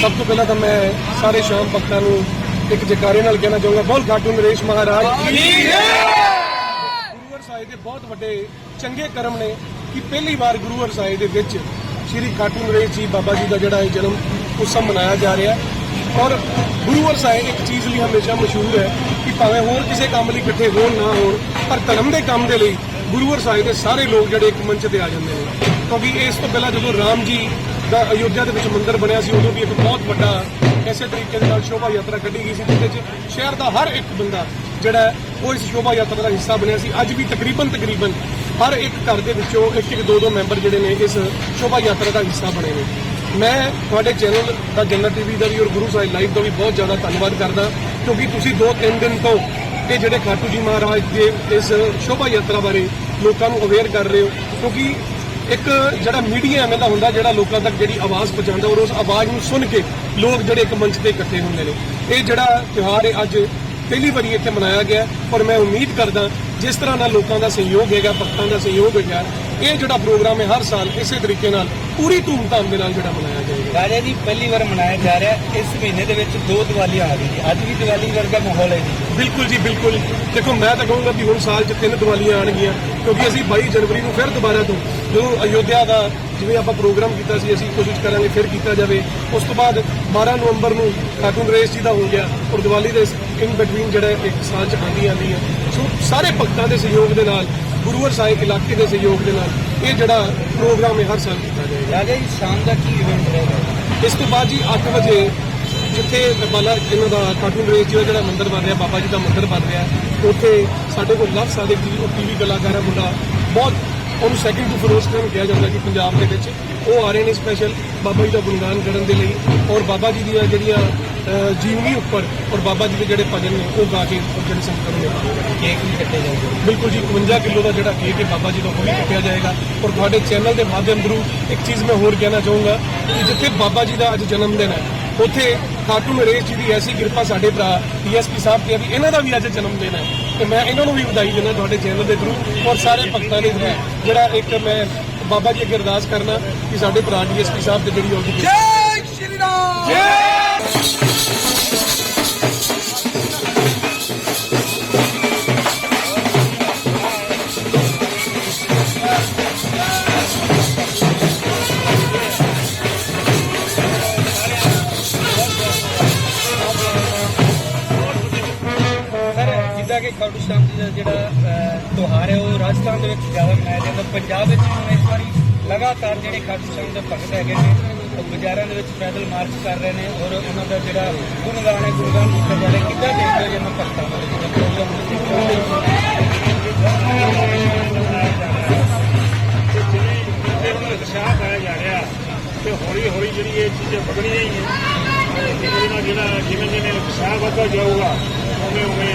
ਸਭ ਤੋਂ ਪਹਿਲਾਂ ਤਾਂ ਮੈਂ ਸਾਰੇ ਸ਼ਾਮ ਭਗਤਾਂ ਨੂੰ ਇੱਕ ਜਕਾਰੇ ਨਾਲ ਕਹਿਣਾ ਚਾਹੂੰਗਾ ਬੋਲ ਖਾਟੂ ਨਰੇਸ਼ ਮਹਾਰਾਜ। ਕੀ ਗੁਰੂਵਰ ਸਾਹਿਬ ਦੇ ਬਹੁਤ ਵੱਡੇ ਚੰਗੇ ਕਰਮ ਨੇ ਕਿ ਪਹਿਲੀ ਵਾਰ ਗੁਰੂਵਰ ਸਾਹਿਬ ਦੇ ਵਿੱਚ ਸ਼੍ਰੀ ਖਾਟੂ ਨਰੇਸ਼ ਜੀ ਬਾਬਾ ਜੀ ਦਾ ਜਿਹੜਾ ਇਹ ਜਨਮ ਉਤਸਵ ਮਨਾਇਆ ਜਾ ਰਿਹਾ ਔਰ ਗੁਰੂਵਰ ਸਾਹਿਬ ਇੱਕ ਚੀਜ਼ ਲਈ ਹਮੇਸ਼ਾ ਮਸ਼ਹੂਰ ਹੈ ਕਿ ਭਾਵੇਂ ਹੋਰ ਕਿਸੇ ਕੰਮ ਲਈ ਇਕੱਠੇ ਹੋਣ ਨਾ ਹੋਣ ਪਰ ਧਰਮ ਦੇ ਕੰਮ ਦੇ ਲਈ ਗੁਰੂਵਰ ਸਾਹਿਬ ਦੇ ਸਾਰੇ ਲੋਕ ਜਿਹੜੇ ਇੱਕ ਮੰਚ ਤੇ ਆ ਜਾਂਦੇ ਨੇ। ਕਿਉਂਕਿ ਇਸ ਤੋਂ ਪਹਿਲਾਂ ਜਦੋਂ ਰਾਮ ਜੀ ਦਾ ਅਯੋਧਿਆ ਦੇ ਵਿੱਚ ਮੰਦਿਰ ਬਣਿਆ ਸੀ, ਉਦੋਂ ਵੀ ਇੱਕ ਬਹੁਤ ਵੱਡਾ ਐਸੇ ਤਰੀਕੇ ਦੇ ਨਾਲ ਸ਼ੋਭਾ ਯਾਤਰਾ ਕੱਢੀ ਗਈ ਸੀ, ਜਿਹਦੇ ਵਿੱਚ ਸ਼ਹਿਰ ਦਾ ਹਰ ਇੱਕ ਬੰਦਾ ਜਿਹੜਾ ਉਹ ਇਸ ਸ਼ੋਭਾ ਯਾਤਰਾ ਦਾ ਹਿੱਸਾ ਬਣਿਆ ਸੀ। ਅੱਜ ਵੀ ਤਕਰੀਬਨ ਤਕਰੀਬਨ ਹਰ ਇੱਕ ਘਰ ਦੇ ਵਿੱਚੋਂ ਇੱਕ ਇੱਕ, ਦੋ ਦੋ ਮੈਂਬਰ ਜਿਹੜੇ ਨੇ ਇਸ ਸ਼ੋਭਾ ਯਾਤਰਾ ਦਾ ਹਿੱਸਾ ਬਣੇ ਨੇ। ਮੈਂ ਤੁਹਾਡੇ ਚੈਨਲ ਦਾ ਜੰਨਤ ਟੀਵੀ ਦਾ ਵੀ ਔਰ ਗੁਰੂ ਸਾਹਿਬ ਲਾਈਵ ਦਾ ਵੀ ਬਹੁਤ ਜ਼ਿਆਦਾ ਧੰਨਵਾਦ ਕਰਦਾ, ਕਿਉਂਕਿ ਤੁਸੀਂ ਦੋ, ਤਿੰਨ ਦਿਨ ਤੋਂ ਇਹ ਜਿਹੜੇ ਖਾਟੂ ਜੀ ਮਹਾਰਾਜ ਦੇ ਇਸ ਸ਼ੋਭਾ ਯਾਤਰਾ ਬਾਰੇ ਲੋਕਾਂ ਨੂੰ ਅਵੇਅਰ ਕਰ ਰਹੇ ਹੋ? ਕਿਉਂਕਿ ਇੱਕ ਜਿਹੜਾ ਮੀਡੀਆ ਐਵੇਂ ਦਾ ਹੁੰਦਾ ਜਿਹੜਾ ਲੋਕਾਂ ਤੱਕ ਜਿਹੜੀ ਆਵਾਜ਼ ਪਹੁੰਚਾਉਂਦਾ ਔਰ ਉਸ ਆਵਾਜ਼ ਨੂੰ ਸੁਣ ਕੇ ਲੋਕ ਜਿਹੜੇ ਇੱਕ ਮੰਚ ਤੇ ਇਕੱਠੇ ਹੁੰਦੇ ਨੇ। ਇਹ ਜਿਹੜਾ ਤਿਉਹਾਰ ਹੈ ਅੱਜ ਪਹਿਲੀ ਵਾਰੀ ਇੱਥੇ ਮਨਾਇਆ ਗਿਆ ਔਰ ਮੈਂ ਉਮੀਦ ਕਰਦਾ ਜਿਸ ਤਰ੍ਹਾਂ ਨਾਲ ਲੋਕਾਂ ਦਾ ਸਹਿਯੋਗ ਹੈਗਾ, ਭਗਤਾਂ ਦਾ ਸਹਿਯੋਗ ਹੈਗਾ ਇਹ ਜਿਹੜਾ ਪ੍ਰੋਗਰਾਮ ਹੈ ਹਰ ਸਾਲ ਇਸੇ ਤਰੀਕੇ ਨਾਲ ਪੂਰੀ ਧੂਮਧਾਮ ਦੇ ਨਾਲ ਜਿਹੜਾ ਮਨਾਇਆ ਜਾਏਗਾ। ਰਾਜਾ ਜੀ ਪਹਿਲੀ ਵਾਰ ਮਨਾਇਆ ਜਾ ਰਿਹਾ। ਇਸ ਮਹੀਨੇ ਦੇ ਵਿੱਚ ਦੋ ਦੀਵਾਲੀਆਂ ਆ ਗਈਆਂ ਅੱਜ ਵੀ ਦੀਵਾਲੀ ਵਰਗਾ ਮਾਹੌਲ ਹੈ ਜੀ। ਬਿਲਕੁਲ ਜੀ ਬਿਲਕੁਲ। ਦੇਖੋ ਮੈਂ ਤਾਂ ਕਹੂੰਗਾ ਵੀ ਹੁਣ ਸਾਲ 'ਚ ਤਿੰਨ ਦੀਵਾਲੀਆਂ ਆਣਗੀਆਂ ਕਿਉਂਕਿ ਅਸੀਂ 22 ਜਨਵਰੀ ਨੂੰ ਫਿਰ ਦੁਬਾਰਾ ਤੋਂ ਜਦੋਂ ਅਯੋਧਿਆ ਦਾ ਜਿਵੇਂ ਆਪਾਂ ਪ੍ਰੋਗਰਾਮ ਕੀਤਾ ਸੀ ਅਸੀਂ ਕੋਸ਼ਿਸ਼ ਕਰਾਂਗੇ ਫਿਰ ਕੀਤਾ ਜਾਵੇ। ਉਸ ਤੋਂ ਬਾਅਦ 12 ਨਵੰਬਰ ਨੂੰ ਖਾਟੂ ਨਰੇਸ਼ ਜੀ ਦਾ ਹੋ ਗਿਆ ਔਰ ਦੀਵਾਲੀ ਦੇ ਇਨ ਬਿਟਵੀਨ ਜਿਹੜਾ ਇੱਕ ਸਾਲ 'ਚ ਆਉਂਦੀ ਆਉਂਦੀ ਹੈ। ਸੋ ਸਾਰੇ ਭਗਤਾਂ ਦੇ ਸਹਿਯੋਗ ਦੇ ਨਾਲ ਗੁਰੂਵਰ ਸਾਹਿਬ ਇਲਾਕੇ ਦੇ ਸਹਿਯੋਗ ਦੇ ਨਾਲ ਇਹ ਜਿਹੜਾ ਪ੍ਰੋਗਰਾਮ ਹੈ ਹਰ ਸਾਲ ਕੀਤਾ ਜਾਏਗਾ। ਰਾਜਾ ਜੀ ਸ਼ਾਮ ਦਾ ਕੀ ਇਵੈਂਟ ਰਹੇਗਾ? ਇਸ ਤੋਂ ਬਾਅਦ ਜੀ 8 ਵਜੇ ਜਿੱਥੇ ਬਾਲਾ ਇਹਨਾਂ ਦਾ ਕਾਰਟੂਨ ਰੇਸ ਜੀ ਦਾ ਜਿਹੜਾ ਮੰਦਿਰ ਬਣ ਰਿਹਾ ਬਾਬਾ ਜੀ ਦਾ ਮੰਦਿਰ ਬਣ ਰਿਹਾ ਉੱਥੇ ਸਾਡੇ ਕੋਲ ਲਵ ਸਾਦਿਕ ਜੀ ਉਹ ਟੀਵੀ ਕਲਾਕਾਰ ਹੈ ਮੁੰਡਾ ਬਹੁਤ ਉਹਨੂੰ ਸੈਕਿੰਡ ਟੂ ਫਿਰੋਜ਼ ਖਾਨ ਕਿਹਾ ਜਾਂਦਾ ਕਿ ਪੰਜਾਬ ਦੇ ਵਿੱਚ ਉਹ ਆ ਰਹੇ ਨੇ ਸਪੈਸ਼ਲ ਬਾਬਾ ਜੀ ਦਾ ਗੁਣਗਾਨ ਕਰਨ ਦੇ ਲਈ ਔਰ ਬਾਬਾ ਜੀ ਦੀਆਂ ਜਿਹੜੀਆਂ ਜੀਵਨੀ ਉੱਪਰ ਔਰ ਬਾਬਾ ਜੀ ਦੇ ਜਿਹੜੇ ਭਜਨ ਨੇ ਉਹ ਗਾ ਕੇ ਉਹ ਜਿਹੜੇ ਸੰਗਤਾਂ ਨੂੰ ਕੇਕ ਵੀ ਕੱਟੇ ਜਾਊਗੇ ਬਿਲਕੁਲ ਜੀ 51 ਕਿਲੋ ਦਾ ਜਿਹੜਾ ਕੇਕ ਹੈ ਬਾਬਾ ਜੀ ਦਾ ਉਹ ਵੀ ਕੱਟਿਆ ਜਾਏਗਾ। ਔਰ ਤੁਹਾਡੇ ਚੈਨਲ ਦੇ ਮਾਧਿਅਮ ਥਰੂ ਇੱਕ ਚੀਜ਼ ਮੈਂ ਹੋਰ ਕਹਿਣਾ ਚਾਹੂੰਗਾ ਕਿ ਜਿੱਥੇ ਬਾਬਾ ਜੀ ਦਾ ਅੱਜ ਜਨਮ ਦਿਨ ਹੈ ਉੱਥੇ ਖਾਟੂ ਨਰੇਸ਼ ਜੀ ਦੀ ਐਸੀ ਕਿਰਪਾ ਸਾਡੇ ਭਰਾ ਡੀਐਸਪੀ ਸਾਹਿਬ ਤੇ ਵੀ ਇਹਨਾਂ ਦਾ ਵੀ ਅੱਜ ਜਨਮ ਦਿਨ ਹੈ ਤੇ ਮੈਂ ਇਹਨਾਂ ਨੂੰ ਵੀ ਵਧਾਈ ਦਿੰਦਾ ਤੁਹਾਡੇ ਚੈਨਲ ਦੇ ਥਰੂ ਔਰ ਸਾਰੇ ਭਗਤਾਂ ਦੇ ਥਰੂ ਜਿਹੜਾ ਇੱਕ ਮੈਂ ਬਾਬਾ ਜੀ ਅੱਗੇ ਅਰਦਾਸ ਕਰਨਾ ਕਿ ਸਾਡੇ ਭਰਾ ਡੀਐਸਪੀ ਸਾਹਿਬ ਤੇ ਜਿਹੜੀ ਉਹਦੀ ਜੈ ਸ਼੍ਰੀ ਰਾਮ! ਸਰ ਕਿ ਖਾਟੂ ਸ਼ਾਮ ਜੀ ਦਾ ਜਿਹੜਾ ਤਿਉਹਾਰ ਹੈ, ਉਹ ਰਾਜਸਥਾਨ ਦੇ ਵਿੱਚ ਜ਼ਿਆਦਾ ਮਨਾਇਆ ਜਾਂਦਾ। ਪੰਜਾਬ ਵਿੱਚ ਹੁਣ ਇਸ ਵਾਰੀ ਲਗਾਤਾਰ ਜਿਹੜੇ ਖਾਟੂ ਸ਼ਾਮ ਦੇ ਭਗਤ ਹੈਗੇ ਨੇ, ਉਹ ਬਾਜ਼ਾਰਾਂ ਦੇ ਵਿੱਚ ਪੈਦਲ ਮਾਰਚ ਕਰ ਰਹੇ ਨੇ ਔਰ ਉਹਨਾਂ ਦਾ ਜਿਹੜਾ ਗੁਣਗਾਨ ਹੈ, ਗੁਣਗਾਨ ਕੀਤਾ ਜਾ ਰਿਹਾ, ਕਿੱਦਾਂ ਦੇਖਦੇ ਹੋ ਜਿਹਨਾਂ ਭਗਤਾਂ ਦਾ ਉਤਸ਼ਾਹ ਪਾਇਆ ਜਾ ਰਿਹਾ ਤੇ ਹੌਲੀ ਹੌਲੀ ਜਿਹੜੀ ਇਹ ਚੀਜ਼ਾਂ ਵਧਣੀਆਂ ਹੀ ਹੈ ਜਿਹੜਾ ਜਿਵੇਂ ਜਿਵੇਂ ਉਤਸ਼ਾਹ ਵੱਧਦਾ ਜਾਊਗਾ ਉਵੇਂ ਉਵੇਂ